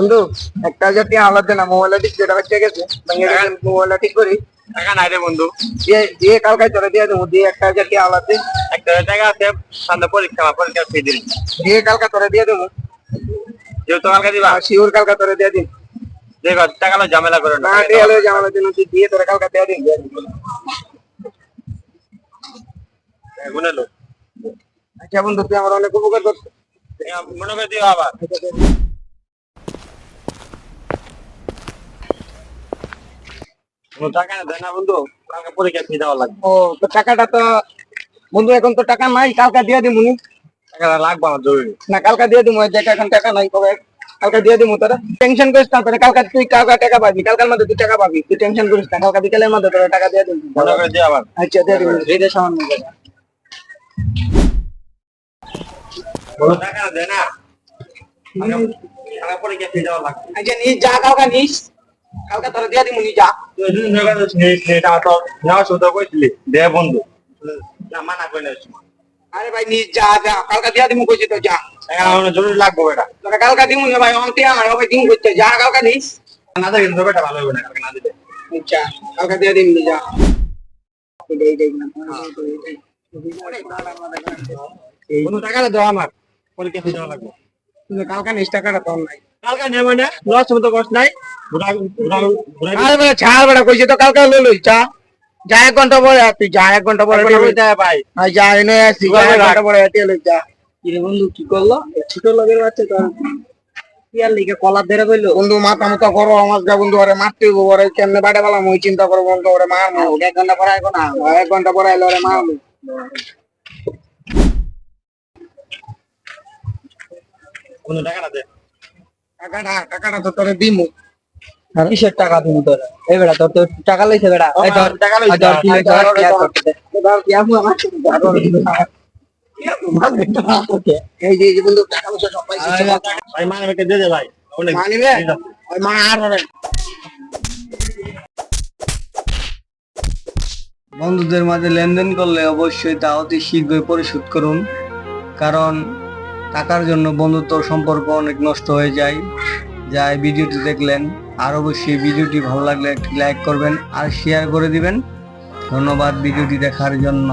বন্ধু একটা টাকা আলাদা না মোবাইলটা ঠিক যেটা হচ্ছে গেছে মোবাইলটা ঠিক করি। টাকা নাই রে বন্ধু। দিয়ে দিয়ে কালকে চলে দিয়ে দেবো দিয়ে একটা টাকা আলাদা একটা টাকা আছে সামনে পরীক্ষা পরীক্ষা ফি দিন দিয়ে কালকে তোরে দিয়ে দেবো। যেহেতু কালকে দিবা? শিওর কালকে তোরে দিয়ে দিন দেখো টাকা ঝামেলা করে না। হলে জামালা দিন দিয়ে তোরে কালকে দিয়ে দিন গুনে আচ্ছা বন্ধু তুই আমার অনেক উপকার করছিস। মনে করে দিও আবার। টাকা দেয় না বন্ধু কালকে পরীক্ষা ফি দেওয়া লাগবে। ও তো টাকাটা তো বন্ধু এখন তো টাকা নাই কালকে দিয়ে নি। টাকাটা লাগবে আমার জরুরি। না কালকে দিয়ে দিবো দেখ এখন টাকা নাই কবে? কালকে দিয়ে দিবো তোরা। টেনশন করিস না কালকে তুই কালকে টাকা পাবি কালকের মধ্যে তুই টাকা পাবি তুই টেনশন করিস না কালকে বিকেলের মধ্যে তোরা টাকা দিয়ে দিবি মনে করে দিও আবার। আচ্ছা দিয়ে দিবি সামান্য টাকা দেয় না। আচ্ছা যা কালকে নিস। কালকে তোরা দিয়ে দিবো নি যা তুই তো নেওয়া শুধু কইছিলি দে বন্ধু না মানা করে না আরে ভাই নিস যা যা কালকে দিবো কইছি তো, যা। আমার জরুরি লাগবে তোরা কালকে না ভাই আমার দিন করতে যা কালকে নিস না বেটা ভালো হবে না কালকে না দিলে আচ্ছা কালকে দিয়ে দিবি যা কোনো টাকা না দাও আমার কালকে নিস টাকাটা তোর নাই। কালকে নেবে লস মতো কষ্ট নাই। ঘুরা ঘুরা ঘুরা আরে বেটা ছাড় বেটা কইছি তো কালকে লই লই যা যা এক ঘণ্টা পরে তুই যা এক ঘণ্টা পরে ভাই? যা এনে আসি যা এক ঘণ্টা পরে আয় লই যা। কিরে বন্ধু কি করল? ছোট লোকের বাচ্চা তোর ইয়ার লিগে কলার ধরে বলল বন্ধু মাথা মতো করো আমার যা বন্ধু ওরে মারতে হইব ওরে কেমনে বাড়ে বেলা মই চিন্তা করো বন্ধু ওরে মার এক ঘণ্টা পরে আইবো না এক ঘণ্টা পরে আইলে ওরে মার। কোনো টাকা না দে। টাকাটা টাকাটা তো তোরে দিমু কিসের টাকা তুমি তোর এই বেটা তোর তো টাকা লইছে বেটা এই ধর টাকা লইছে, ধর কি ধর ধর, কি আর ধর। করতে দে। এবার কি আমু আমার এই যে যে বন্ধু টাকা পয়সা সব পাইছি ভাই মানে দে দে ভাই অনেক মানিবে ওই মার বন্ধুদের মাঝে লেনদেন করলে অবশ্যই তা অতি শীঘ্রই পরিশোধ করুন কারণ টাকার জন্য বন্ধুত্ব সম্পর্ক অনেক নষ্ট হয়ে যায়। যাই ভিডিওটি দেখলেন আর অবশ্যই ভিডিওটি ভালো লাগলে একটি লাইক করবেন আর শেয়ার করে দিবেন। ধন্যবাদ ভিডিওটি দেখার জন্য।